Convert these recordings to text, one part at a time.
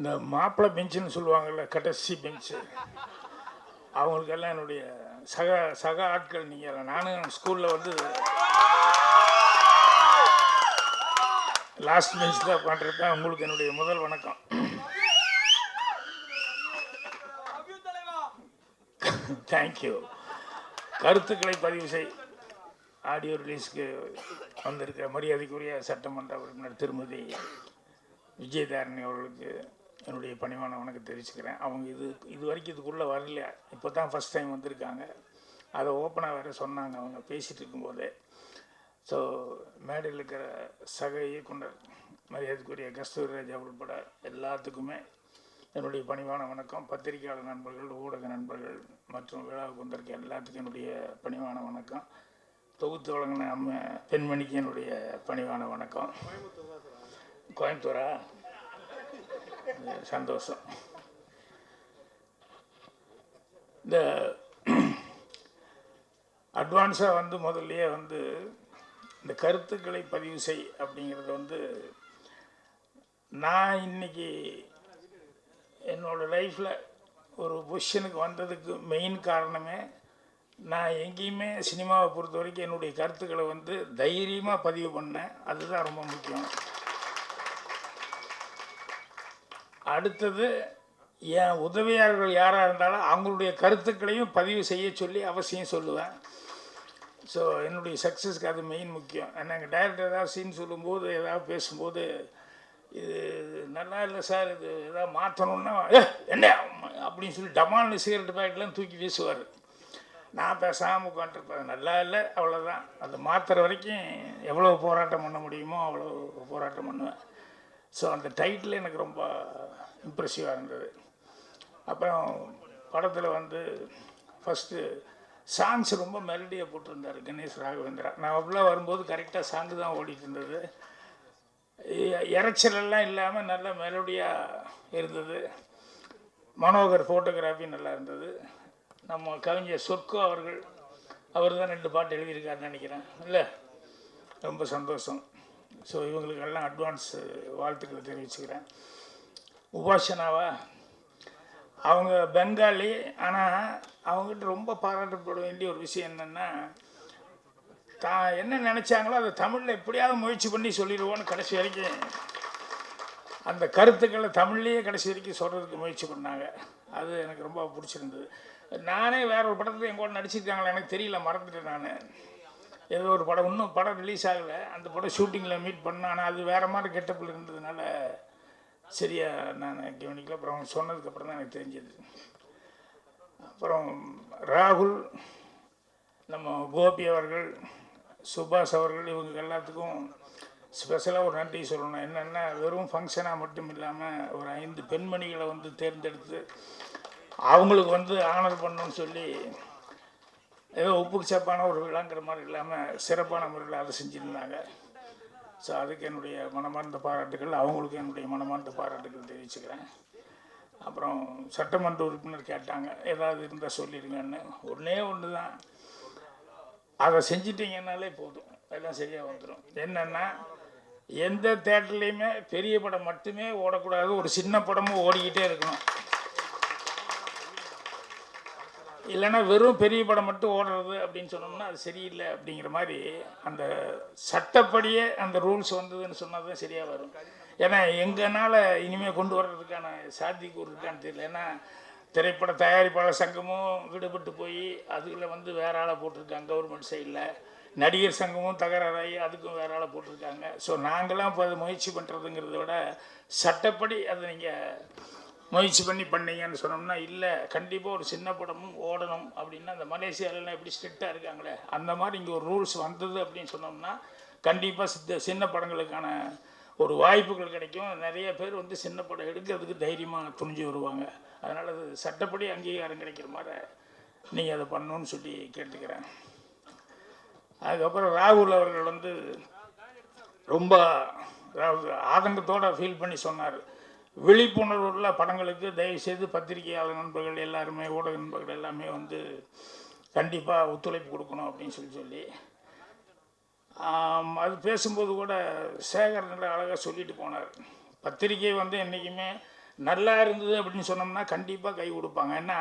இந்த மாப்பிள்ளை பெஞ்சுன்னு சொல்லுவாங்கள்ல கடைசி பெஞ்சு. அவங்களுக்கெல்லாம் என்னுடைய சக சக ஆட்கள் நீங்கள் நானும் ஸ்கூலில் வந்து லாஸ்ட் பெஞ்ச் தான் உட்காந்துருப்பேன் உங்களுக்கு என்னுடைய முதல் வணக்கம். தேங்க்யூ கருத்துக்களை பதிவு செய். ஆடியோ ரிலீஸ்க்கு வந்திருக்க மரியாதைக்குரிய சட்டமன்ற உறுப்பினர் திருமதி விஜயதாரணி அவர்களுக்கு என்னுடைய பணிவான வணக்கம் தெரிவிச்சுக்கிறேன். அவங்க இது இது வரைக்கும் இதுக்குள்ளே வரல. இப்போ தான் ஃபஸ்ட் டைம் வந்திருக்காங்க. அதை ஓப்பனாக வேறு சொன்னாங்க. அவங்க பேசிகிட்டு இருக்கும்போதே. ஸோ மேடையில் இருக்கிற சக இயக்குனர் மரியாதைக்குரிய கஸ்தூரிராஜா உட்பட எல்லாத்துக்குமே என்னுடைய பணிவான வணக்கம். பத்திரிகையாளர் நண்பர்கள் ஊடக நண்பர்கள் மற்றும் விழாவுக்கு வந்திருக்க எல்லாத்துக்கும் என்னுடைய பணிவான வணக்கம். தொகுத்து வழங்கின அம்ம பெண்மணிக்கு என்னுடைய பணிவான வணக்கம். கோயம்புத்தூரா? சந்தோஷம் இந்த அட்வான்ஸாக வந்து முதல்லையே வந்து இந்த கருத்துக்களை பதிவு செய் அப்படிங்கிறது வந்து நான் இன்னைக்கு என்னோடய லைஃப்பில் ஒரு பொசிஷனுக்கு வந்ததுக்கு மெயின் காரணமே நான் எங்கேயுமே சினிமாவை பொறுத்த வரைக்கும் என்னுடைய கருத்துக்களை வந்து தைரியமாக பதிவு பண்ணேன். அதுதான் ரொம்ப முக்கியம். அடுத்தது என் உதவியாளர்கள் யாராக இருந்தாலும் அவங்களுடைய கருத்துக்களையும் பதிவு செய்ய சொல்லி அவசியம் சொல்லுவேன். ஸோ என்னுடைய சக்ஸஸ்க்கு அது மெயின் முக்கியம். ஏன்னா எங்கள் டைரக்டர் ஏதாவது சீன் சொல்லும்போது ஏதாவது பேசும்போது இது நல்லா இல்லை சார் இது ஏதாவது மாற்றணும்னா ஏ என்ன? அப்படின்னு சொல்லி டமால்னு சிகரெட் பேக்கெட்லாம் தூக்கி வீசுவார். நான் பேசாமல் உட்காந்துருப்பேன் நல்லா இல்லை அவ்வளோதான் அது மாற்றுற வரைக்கும் எவ்வளோ போராட்டம் பண்ண முடியுமோ அவ்வளோ போராட்டம் பண்ணுவேன். ஸோ அந்த டைட்டில் எனக்கு ரொம்ப இம்ப்ரெசிவாக இருந்தது. அப்புறம் படத்தில் வந்து ஃபஸ்ட்டு சாங்ஸ் ரொம்ப மெலடியாக போட்டிருந்தார் கணேஷ் ராகவேந்திரா. நான் அவ்வளோ வரும்போது கரெக்டாக சாங்கு தான் ஓடிட்டு இருந்தது. இறைச்சலெல்லாம் இரைச்சலெல்லாம் இல்லாமல் நல்ல மெலடியாக இருந்தது. மனோகர் ஃபோட்டோகிராஃபி நல்லா இருந்தது. நம்ம கவிஞர் சொர்க்கோ அவர்கள் அவர் தான் ரெண்டு பாட்டு எழுதியிருக்காருன்னு நினைக்கிறேன். இல்லை? ரொம்ப சந்தோஷம். ஸோ இவங்களுக்கெல்லாம் அட்வான்ஸ் வாழ்த்துக்களை தெரிவிச்சுக்கிறேன். உபாசனாவா? அவங்க பெங்காலி ஆனால் அவங்ககிட்ட ரொம்ப பாராட்டப்பட வேண்டிய ஒரு விஷயம் என்னென்னா தான் என்ன நினச்சாங்களோ அதை தமிழில் எப்படியாவது முயற்சி பண்ணி சொல்லிடுவோன்னு கடைசி வரைக்கும் அந்த கருத்துக்களை தமிழ்லேயே கடைசி வரைக்கும் சொல்கிறதுக்கு முயற்சி பண்ணாங்க. அது எனக்கு ரொம்ப பிடிச்சிருந்தது. நானே வேற ஒரு படத்தில் எங்கூட நடிச்சிருக்காங்களா எனக்கு தெரியல மறந்துட்டேன் நான். ஏதோ ஒரு படம் இன்னும் படம் ரிலீஸ் ஆகலை. அந்த படம் ஷூட்டிங்கில் மீட் பண்ணேன். ஆனால் அது வேறு மாதிரி கெட்டப்பில் இருந்ததுனால சரியா நான் கவனிக்கல அப்புறம் அவங்க சொன்னதுக்கப்புறம் தான் எனக்கு தெரிஞ்சது. அப்புறம் ராகுல் நம்ம கோபி அவர்கள் சுபாஷ் அவர்கள் இவங்க எல்லாத்துக்கும் ஸ்பெஷலாக ஒரு நன்றி சொல்லணும். என்னென்னா வெறும் ஃபங்க்ஷனாக மட்டும் இல்லாமல் ஒரு ஐந்து பெண்மணிகளை வந்து தேர்ந்தெடுத்து அவங்களுக்கு வந்து ஆனர் பண்ணணும்னு சொல்லி ஏதோ உப்புக்கு சப்பான ஒரு விழாங்கிற மாதிரி இல்லாமல் சிறப்பான முறையில் அதை செஞ்சுருந்தாங்க. ஸோ அதுக்கு என்னுடைய மனமார்ந்த பாராட்டுகள் அவங்களுக்கு என்னுடைய மனமார்ந்த பாராட்டுகள் தெரிவிச்சுக்கிறேன். அப்புறம் சட்டமன்ற உறுப்பினர் கேட்டாங்க ஏதாவது இருந்தால் சொல்லிடுங்கன்னு ஒன்றே ஒன்று தான் அதை செஞ்சிட்டிங்கன்னாலே போதும். எல்லாம் சரியாக வந்துடும் என்னென்னா எந்த தேட்டர்லேயுமே பெரிய படம் மட்டுமே ஓடக்கூடாது. ஒரு சின்ன படமும் ஓடிக்கிட்டே இருக்கணும். இல்லைன்னா வெறும் பெரிய படம் மட்டும் ஓடுறது அப்படின்னு சொன்னோம்னா அது சரியில்லை அப்படிங்கிற மாதிரி அந்த சட்டப்படியே அந்த ரூல்ஸ் வந்ததுன்னு சொன்னால் தான் சரியாக வரும். ஏன்னா எங்கனால இனிமேல் கொண்டு வர்றதுக்கான சாத்தியக்கூறு இருக்கான்னு தெரியல. ஏன்னா திரைப்பட தயாரிப்பாளர் சங்கமும் விடுபட்டு போய் அதில் வந்து வேற ஆளை போட்டிருக்காங்க கவர்மெண்ட் சைடில் நடிகர் சங்கமும் தகராறாகி அதுக்கும் வேற ஆளை போட்டிருக்காங்க. ஸோ நாங்களாம் இப்போ அதை முயற்சி பண்ணுறதுங்கிறத விட சட்டப்படி அதை நீங்கள் முயற்சி பண்ணி பண்ணீங்கன்னு சொன்னோம்னா இல்லை கண்டிப்பாக ஒரு சின்ன படமும் ஓடணும் அப்படின்னா அந்த மலேசியாவிலலாம் எப்படி ஸ்ட்ரிக்டாக இருக்காங்களே அந்த மாதிரி இங்கே ஒரு ரூல்ஸ் வந்தது அப்படின்னு சொன்னோம்னா கண்டிப்பாக சித்த சின்ன படங்களுக்கான ஒரு வாய்ப்புகள் கிடைக்கும். நிறைய பேர் வந்து சின்ன படம் எடுக்கிறதுக்கு தைரியமாக துணிஞ்சு வருவாங்க. அதனால் அது சட்டப்படி அங்கீகாரம் கிடைக்கிற மாதிரி நீங்கள் அதை பண்ணணும்னு சொல்லி கேட்டுக்கிறேன். அதுக்கப்புறம் ராகுல் அவர்கள் வந்து ரொம்ப ஆதங்கத்தோடு ஆதங்கத்தோட ஃபீல் பண்ணி சொன்னார். விழிப்புணர்வு உள்ள படங்களுக்கு தயவுசெய்து பத்திரிகையாளர் நண்பர்கள் எல்லாருமே ஊடக நண்பர்கள் எல்லாமே வந்து கண்டிப்பாக ஒத்துழைப்பு கொடுக்கணும் அப்படின்னு சொல்லி சொல்லி அது பேசும்போது கூட சேகர் நல்ல அழகாக சொல்லிட்டு போனார். பத்திரிகை வந்து என்றைக்குமே நல்லா இருந்தது அப்படின்னு சொன்னோம்னா கண்டிப்பாக கை கொடுப்பாங்க. ஏன்னா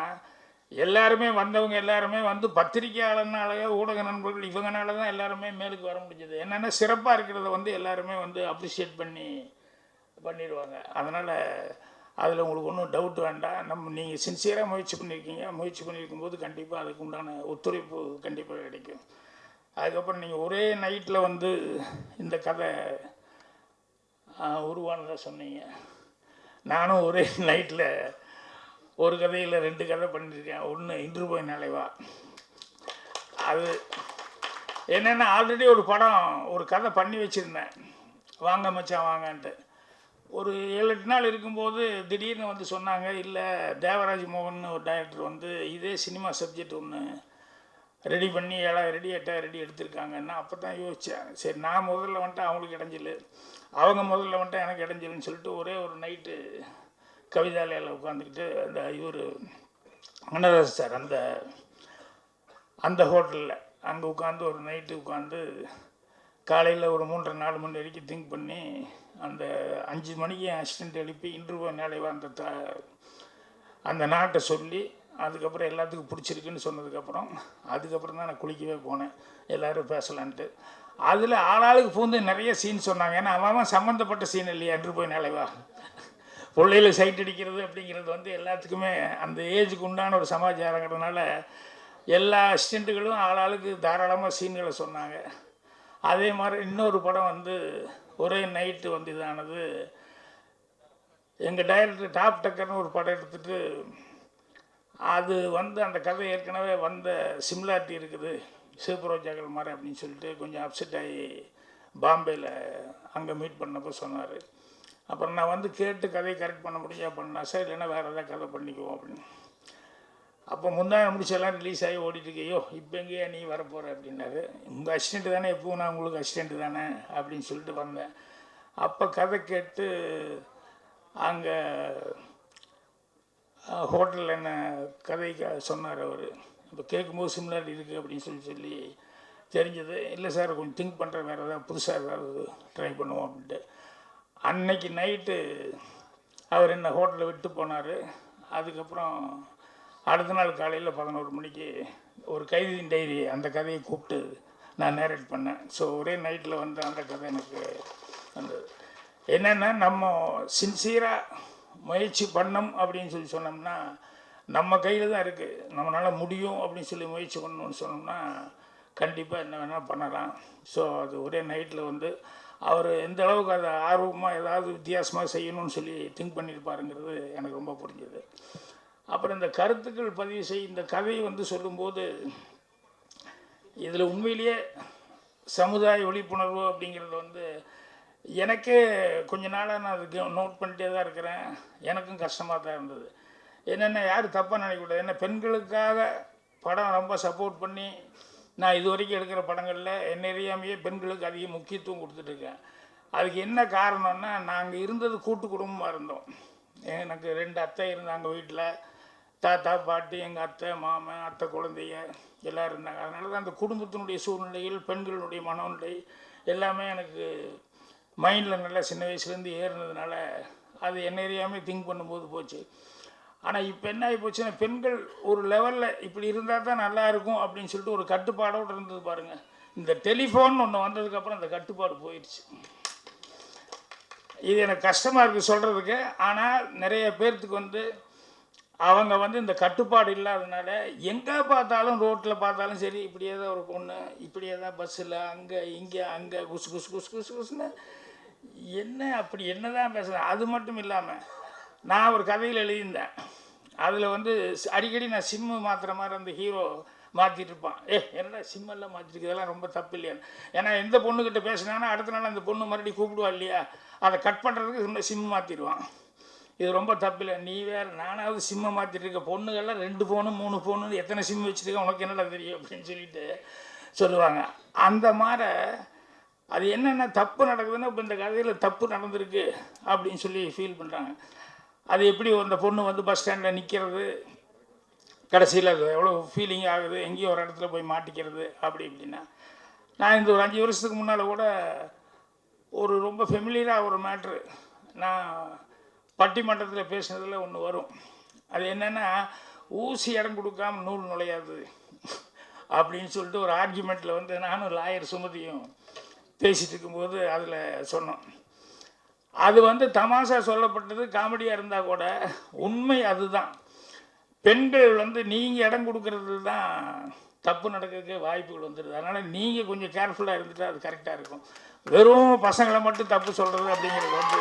எல்லாருமே வந்தவங்க எல்லாருமே வந்து பத்திரிகையாளர்னாலேயே ஊடக நண்பர்கள் இவங்கனால தான் எல்லாருமே மேலுக்கு வர முடிஞ்சது. என்னென்னா சிறப்பாக இருக்கிறத வந்து எல்லாருமே வந்து அப்ரிஷியேட் பண்ணி பண்ணிடுவாங்க. அதனால் அதில் உங்களுக்கு ஒன்றும் டவுட் வேண்டாம். நம்ம நீங்கள் சின்சியராக முயற்சி பண்ணியிருக்கீங்க முயற்சி பண்ணியிருக்கும்போது கண்டிப்பாக அதுக்கு உண்டான ஒத்துழைப்பு கண்டிப்பாக கிடைக்கும். அதுக்கப்புறம் நீங்கள் ஒரே நைட்டில் வந்து இந்த கதை உருவானதாக சொன்னீங்க. நானும் ஒரே நைட்டில் ஒரு கதையில் ரெண்டு கதை பண்ணியிருக்கேன் ஒன்று இன்று போய் நிலைவா அது என்னென்னா ஆல்ரெடி ஒரு படம் ஒரு கதை பண்ணி வச்சுருந்தேன். வாங்க மச்சான் வாங்கன்ட்டு. ஒரு ஏழு எட்டு நாள் இருக்கும்போது திடீர்னு வந்து சொன்னாங்க இல்லை தேவராஜ் மோகன் ஒரு டைரக்டர் வந்து இதே சினிமா சப்ஜெக்ட் ஒன்று ரெடி பண்ணி எல்லாம் ரெடி ஆட்டா ரெடி எடுத்திருக்காங்கன்னா. அப்போ தான் யோசித்தேன் சரி நான் முதல்ல வந்துட்டு அவங்களுக்கு இடைஞ்சல். அவங்க முதல்ல வந்துட்டு எனக்கு இடைஞ்சல்னு சொல்லிட்டு ஒரே ஒரு நைட்டு கவிதாலயில் உட்காந்துக்கிட்டு அந்த இவர் அன்னதாஸ் சார் அந்த அந்த ஹோட்டலில் அங்கே உட்காந்து ஒரு நைட்டு உட்காந்து காலையில் ஒரு மூன்றரை நாலு மணி வரைக்கும் திங்க் பண்ணி அந்த அஞ்சு மணிக்கு என் அசிஸ்டண்ட் எழுப்பி இன்டர்வியூ நிலைவா அந்த த அந்த நாட்டை சொல்லி அதுக்கப்புறம் எல்லாத்துக்கும் பிடிச்சிருக்குன்னு சொன்னதுக்கப்புறம் அதுக்கப்புறம் தான் நான் குளிக்கவே போனேன். எல்லோரும் பேசலான்ட்டு. அதில் ஆளாளுக்கு பூந்து நிறைய சீன் சொன்னாங்க. ஏன்னா அவன் சம்மந்தப்பட்ட சீன் இல்லையா? என்று போய் நிலைவா பிள்ளையில சைட் அடிக்கிறது அப்படிங்கிறது வந்து எல்லாத்துக்குமே அந்த ஏஜுக்கு உண்டான ஒரு சமாச்சாரங்கிறதுனால எல்லா அசிஸ்டண்ட்டுகளும் ஆளாளுக்கு தாராளமாக சீன்களை சொன்னாங்க. அதே மாதிரி இன்னொரு படம் வந்து ஒரே நைட்டு வந்து இதானது. எங்கள் டைரக்டர் டாப் டக்கர்னு ஒரு படம் எடுத்துகிட்டு அது வந்து அந்த கதை ஏற்கனவே வந்த சிம்லாட்டி இருக்குது. சிவபுரோஜாக்கள் மாதிரி அப்படின்னு சொல்லிட்டு கொஞ்சம் அப்செட் ஆகி பாம்பேயில் அங்கே மீட் பண்ணப்போ சொன்னார். அப்புறம் நான் வந்து கேட்டு கதையை கரெக்ட் பண்ண முடியா பண்ணா? சார் இல்லைன்னா வேறு எதாவது கதை பண்ணிக்குவோம் அப்படின்னு. அப்போ முந்தாயம் முடிச்செல்லாம் ரிலீஸ் ஆகி ஓடிட்டுருக்கு. ஐயோ இப்போ எங்கேயா நீ வரப்போகிற அப்படின்னாரு. உங்கள் அசிஸ்டண்ட்டு தானே எப்பவும் நான் உங்களுக்கு அசிஸ்டண்ட்டு தானே அப்படின்னு சொல்லிட்டு வந்தேன். அப்போ கதை கேட்டு அங்கே ஹோட்டலில் என்ன கதை சொன்னார் அவர். இப்போ கேட்கும்போது சிமிலாரிட்டி இருக்குது அப்படின்னு சொல்லி சொல்லி தெரிஞ்சது. இல்லை சார் கொஞ்சம் திங்க் பண்ணுற வேறு ஏதாவது புதுசாக ஏதாவது ட்ரை பண்ணுவோம் அப்படின்ட்டு. அன்னைக்கு நைட்டு அவர் என்ன ஹோட்டலில் விட்டு போனார். அதுக்கப்புறம் அடுத்த நாள் காலையில் பதினோரு மணிக்கு ஒரு கைதியின் டைரி அந்த கதையை கூப்பிட்டு நான் நேரேட் பண்ணேன். ஸோ ஒரே நைட்டில் வந்து அந்த கதை எனக்கு வந்தது. என்னென்னா நம்ம சின்சியராக முயற்சி பண்ணோம் அப்படின்னு சொல்லி சொன்னோம்னா நம்ம கையில் தான் இருக்குது நம்மளால் முடியும் அப்படின்னு சொல்லி முயற்சி பண்ணணும்னு சொன்னோம்னா கண்டிப்பாக என்ன வேணால் பண்ணலாம். ஸோ அது ஒரே நைட்டில் வந்து அவர் எந்த அளவுக்கு அதை ஆர்வமாக ஏதாவது வித்தியாசமாக செய்யணும்னு சொல்லி திங்க் பண்ணியிருப்பாருங்கிறது எனக்கு ரொம்ப புரிஞ்சுது. அப்புறம் இந்த கருத்துக்கள் பதிவு செய் இந்த கதையை வந்து சொல்லும்போது இதில் உண்மையிலேயே சமுதாய விழிப்புணர்வு அப்படிங்கிறது வந்து எனக்கே கொஞ்ச நாளாக நான் அதுக்கு நோட் பண்ணிட்டே தான் இருக்கிறேன். எனக்கும் கஷ்டமாக தான் இருந்தது. என்னென்ன யாரும் தப்பாக நினைக்கக்கூடாது. என்ன பெண்களுக்காக படம் ரொம்ப சப்போர்ட் பண்ணி நான் இது வரைக்கும் எடுக்கிற படங்களில் என்ன அறியாமையே பெண்களுக்கு அதிக முக்கியத்துவம் கொடுத்துட்ருக்கேன் அதுக்கு என்ன காரணம்னா நாங்கள் இருந்தது கூட்டு குடும்பமாக இருந்தோம். எனக்கு ரெண்டு அத்தை இருந்தாங்க வீட்டில் தாத்தா பாட்டி எங்கள் அத்தை மாமன் அத்தை குழந்தைய எல்லோரும் இருந்தாங்க. அதனால தான் அந்த குடும்பத்தினுடைய சூழ்நிலைகள் பெண்களுடைய மனநிலை எல்லாமே எனக்கு மைண்டில் நல்லா சின்ன வயசுலேருந்து ஏறினதுனால அது என்ன எரியாமல் திங்க் பண்ணும்போது போச்சு. ஆனால் இப்போ என்ன ஆகி போச்சுன்னா பெண்கள் ஒரு லெவலில் இப்படி இருந்தால் தான் நல்லா இருக்கும் அப்படின்னு சொல்லிட்டு ஒரு கட்டுப்பாடோடு இருந்தது பாருங்கள் இந்த டெலிஃபோன் ஒன்று வந்ததுக்கப்புறம் அந்த கட்டுப்பாடு போயிடுச்சு. இது எனக்கு கஷ்டமாக இருக்குது சொல்கிறதுக்கு ஆனால் நிறைய பேர்த்துக்கு வந்து அவங்க வந்து இந்த கட்டுப்பாடு இல்லாதனால எங்கே பார்த்தாலும் ரோட்டில் பார்த்தாலும் சரி இப்படியே தான் ஒரு பொண்ணு இப்படியே தான் பஸ்ஸில் அங்கே இங்கே அங்கே குசு குசு குசு குசு குசுன்னு என்ன அப்படி என்ன தான் பேசுகிறேன் அது மட்டும் இல்லாமல் நான் ஒரு கதையில் எழுதியிருந்தேன். அதில் வந்து அடிக்கடி நான் சிம்மு மாற்றுற மாதிரி அந்த ஹீரோ மாற்றிட்டு இருப்பான். ஏ என்னடா சிம்மெல்லாம் மாற்றிருக்கு இதெல்லாம் ரொம்ப தப்பு இல்லையான்னு ஏன்னா எந்த பொண்ணுக்கிட்ட பேசுனாங்கன்னா அடுத்த நாள் அந்த பொண்ணு மறுபடியும் கூப்பிடுவா இல்லையா? அதை கட் பண்ணுறதுக்கு சிம் மாற்றிடுவான் இது ரொம்ப தப்பில்லை. நீ வேறு நானாவது சிம்மை மாற்றிட்டு இருக்க பொண்ணுகள்லாம் ரெண்டு ஃபோனு மூணு ஃபோனு எத்தனை சிம் வச்சுருக்க? உனக்கு என்னடா தெரியும்? அப்படின்னு சொல்லிட்டு சொல்லுவாங்க. அந்த மாதிரி அது என்னென்ன தப்பு நடக்குதுன்னா இப்போ இந்த கதையில் தப்பு நடந்திருக்கு அப்படின்னு சொல்லி ஃபீல் பண்ணுறாங்க அது எப்படி அந்த பொண்ணு வந்து பஸ் ஸ்டாண்டில் நிற்கிறது கடைசியில் அது எவ்வளோ ஃபீலிங் ஆகுது? எங்கேயோ ஒரு இடத்துல போய் மாட்டிக்கிறது அப்படி இப்படின்னா. நான் இந்த ஒரு அஞ்சு வருஷத்துக்கு முன்னால் கூட ஒரு ரொம்ப ஃபெமிலியராக ஒரு மேட்ரு நான் பட்டிமன்றத்தில் பேசுனதில் ஒன்று வரும். அது என்னென்னா ஊசி இடம் கொடுக்காம நூல் நுழையாது அப்படின்னு சொல்லிட்டு ஒரு ஆர்குமெண்ட்டில் வந்து நானும் லாயர் சுமதியும் பேசிகிட்டு இருக்கும்போது அதில் சொன்னோம். அது வந்து தமாஷா சொல்லப்பட்டது காமெடியாக இருந்தால் கூட உண்மை அதுதான். பெண்கள் வந்து நீங்கள் இடம் கொடுக்கறது தான் தப்பு நடக்கிறதுக்கு வாய்ப்புகள் வந்துடுது அதனால் நீங்கள் கொஞ்சம் கேர்ஃபுல்லாக இருந்துட்டு அது கரெக்டாக இருக்கும். வெறும் பசங்களை மட்டும் தப்பு சொல்கிறது அப்படிங்கிறது வந்து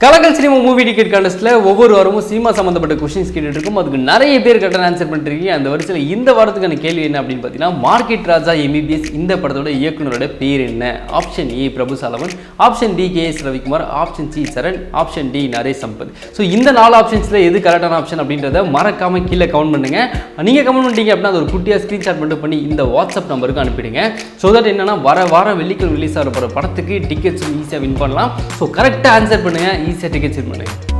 கலக்கல் சினிமா மூவி டிக்கெட் கான்டெஸ்ட்டில் ஒவ்வொரு வாரமும் சினிமா சம்மந்தப்பட்ட கொஷின்ஸ் கேட்டுட்டு இருக்கும். அதுக்கு நிறைய பேர் கரெக்டாக ஆன்சர் பண்ணிருக்கீங்க அந்த வரிசையில் இந்த வாரத்துக்கான கேள்வி என்ன அப்படின்னு பார்த்தீங்கன்னா மார்க்கெட் ராஜா எம்பிபிஎஸ் இந்த படத்தோட இயக்குனரோட பேர் என்ன? Option A Prabhu Solomon option D K S Ravikumar option C Saran option D Naresh Sampath so இந்த நாலு ஆப்ஷன்ஸில் எது கரெக்டான ஆப்ஷன் அப்படின்றத மறக்காம கீழே கமெண்ட் பண்ணுங்க. நீங்கள் கமெண்ட் பண்ணிட்டீங்க அப்படின்னா அது ஒரு குட்டியாக ஸ்க்ரீன்ஷாட் மட்டும் பண்ணி இந்த வாட்ஸ்அப் நம்பருக்கு அனுப்பிடுங்க. ஸோ தட் என்னன்னா வர வாரம் வெள்ளிக்கிழமை ரிலீஸ் ஆகிற போகிற படத்துக்கு டிக்கெட்ஸ் ஈஸியாக வின் பண்ணலாம். ஸோ கரெக்டாக ஆன்சர் பண்ணுங்க. ஈஸியாக டிக்கெட்ஸ் வின் பண்ணுங்க